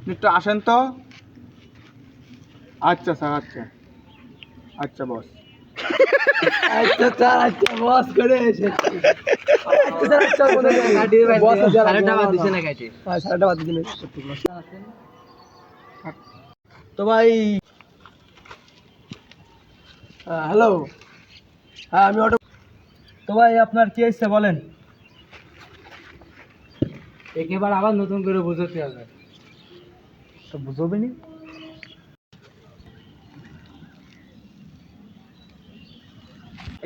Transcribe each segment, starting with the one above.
আপনি একটু আসেন তো। আচ্ছা স্যার আচ্ছা। আচ্ছা বস। আচ্ছা স্যার আচ্ছা করে আচ্ছা আচ্ছা হ্যাঁ তো ভাই হ্যালো। হ্যাঁ আমি অটো তো ভাই আপনার কি এসছে বলেন? একেবারে আবার নতুন করে বুঝতে হবে। তো বুঝবে নি?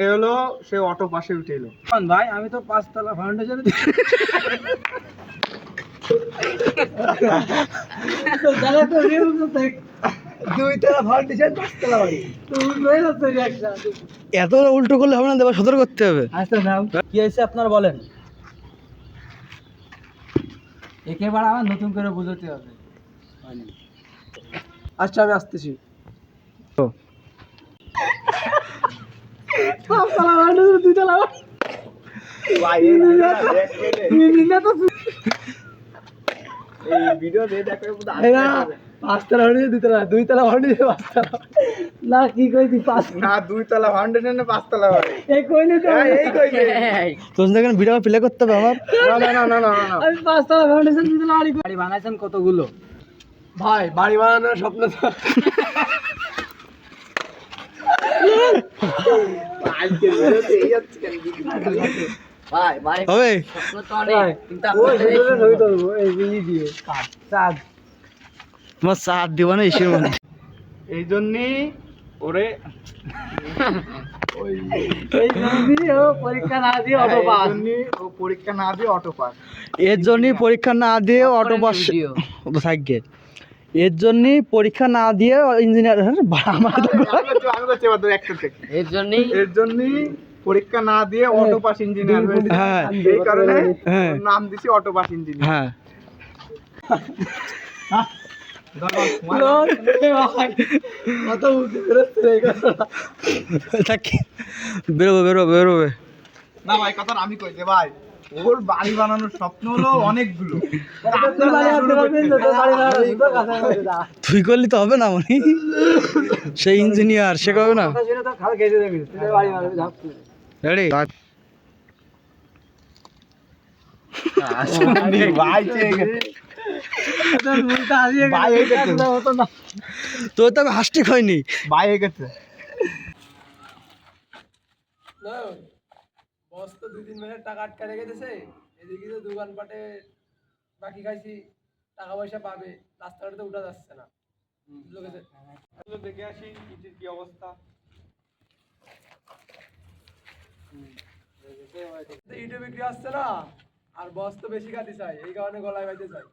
এ হলো সে অটো পাশে উঠে এলো। ভাই আমি তো পাঁচতলা ফাউন্ডেশনে দুই তলা ফাউন্ডেশন পাঁচতলা বাড়ি। এত উল্টো করলে হবে না দেবা সতর্ক করতে হবে। আচ্ছা কি হয়েছে আপনার বলেন? একেবারে আমার নতুন করে বুঝতে হবে। আচ্ছা আমি আসতেছি। দুইতলা পাঁচতলা। না কি কইছি পাঁচ না দুই তলা ফাউন্ডেশন না পাঁচতলা এই কইলে তো এই তোর দেখেন ভিডিও প্লে করতে হবে আমার। না না না না না না। আমি পাঁচতলা ফাউন্ডেশন দুইতলা বাড়ি বাড়ি বানাইছেন কতগুলো? ভাই বাড়ি বানানোর স্বপ্ন তো। হবে। চাঁদ। তোমার চার দিব না ইসের মধ্যে এই জন্যই ওরে এই জন্যই ও পরীক্ষা না দিয়ে অটো এই পাস পরীক্ষা না দিয়ে অটো পাস এর জন্যই পরীক্ষা না দিয়ে অটো পাস থাকবে। এর জন্যই পরীক্ষা না দিয়ে ইঞ্জিনিয়ার আমার এর জন্যই এর জন্যই পরীক্ষা না দিয়ে অটো পাস ইঞ্জিনিয়ার হয়েছে হ্যাঁ। এই কারণে হ্যাঁ। নাম দিছি অটো পাস ইঞ্জিনিয়ার হ্যাঁ। বেরোবে বেরোবে বেরোবে না ভাই কথা আমি কই যে ভাই ওর বাড়ি বানানোর স্বপ্ন হলো অনেকগুলো। তুই করলি তো হবে না মনি। সেই ইঞ্জিনিয়ার সে কবে না? তোর। রেডি তো আমি হাসটিক হয়নি। ভাই হয়ে গেছে বস তো দুই তিন মিনিট টাকা আটকা রেখে দিয়েছে। এদিকে তো দোকানপাটে বাকি খাইছি টাকা পয়সা পাবে রাস্তাঘাটে তো উঠা যাচ্ছে না। দেখে আসি ইটির কি অবস্থা। ইটে বিক্রি আসছে না? আর বস তো বেশি কাটি চাই এই কারণে গলায় বাইতে চাই